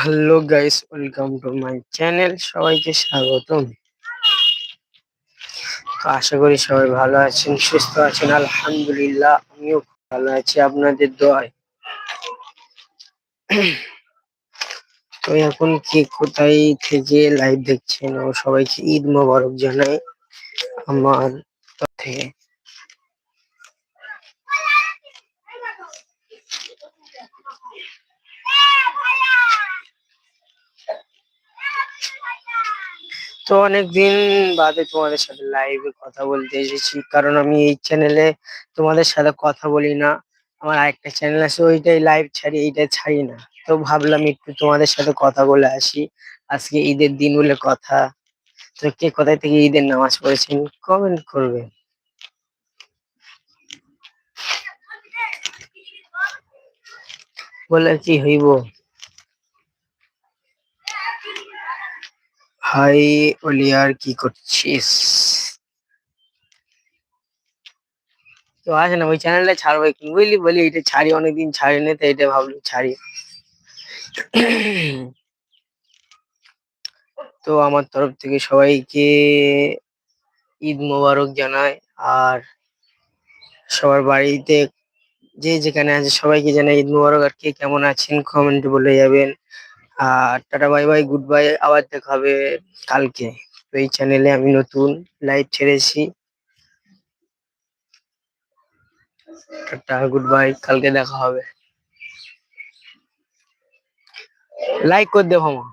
Hello guys welcome to my channel সবাইকে স্বাগতম। আশা করি সবাই ভালো আছেন, সুস্থ আছেন, আলহামদুলিল্লাহ, আমিও ভালো আছি, আপনাদের দোয়ায়। তো এখন কে কোথায় থেকে লাইভ দেখছেন, ও সবাইকে ঈদ মোবারক জানাই আমার থেকে তো অনেকদিন বাদে তোমাদের সাথে লাইভে কথা বলতে এসেছি। কারণ আমি এই চ্যানেলে তোমাদের সাথে কথা বলি না। আমার আরেকটা চ্যানেল আছে, ওইটাই লাইভ ছাড়ি, এইটা ছাড়ি না। তো ভাবলাম একটু তোমাদের সাথে কথা বলে আসি। আজকে ঈদের দিন বলে কথা। তো কে কোথায় থেকে ঈদের নামাজ পড়েছেন কমেন্ট করবে। বলে কি হইব? হাই অলিয়ার কি করছিস? তো আছে না, ওই চ্যানেলটা ছাড়বো একটু। বুঝলি বলি এটা ছাড়ি, অনেকদিন ছাড়ি না, তো এটা ভাবলি ছাড়ি। তো আমার তরফ থেকে সবাইকে ঈদ মোবারক জানাই, আর সবার বাড়িতে যে যেখানে আছে সবাইকে জানাই ঈদ মোবারক। আর কে কেমন আছেন কমেন্ট বলে যাবেন। আর tata, bye bye good bye আবার দেখা হবে কালকে। তো এই চ্যানেলে আমি নতুন লাইভ ছেড়েছি। টাটা গুড বাই কালকে দেখা হবে। লাইক করে দেবো মা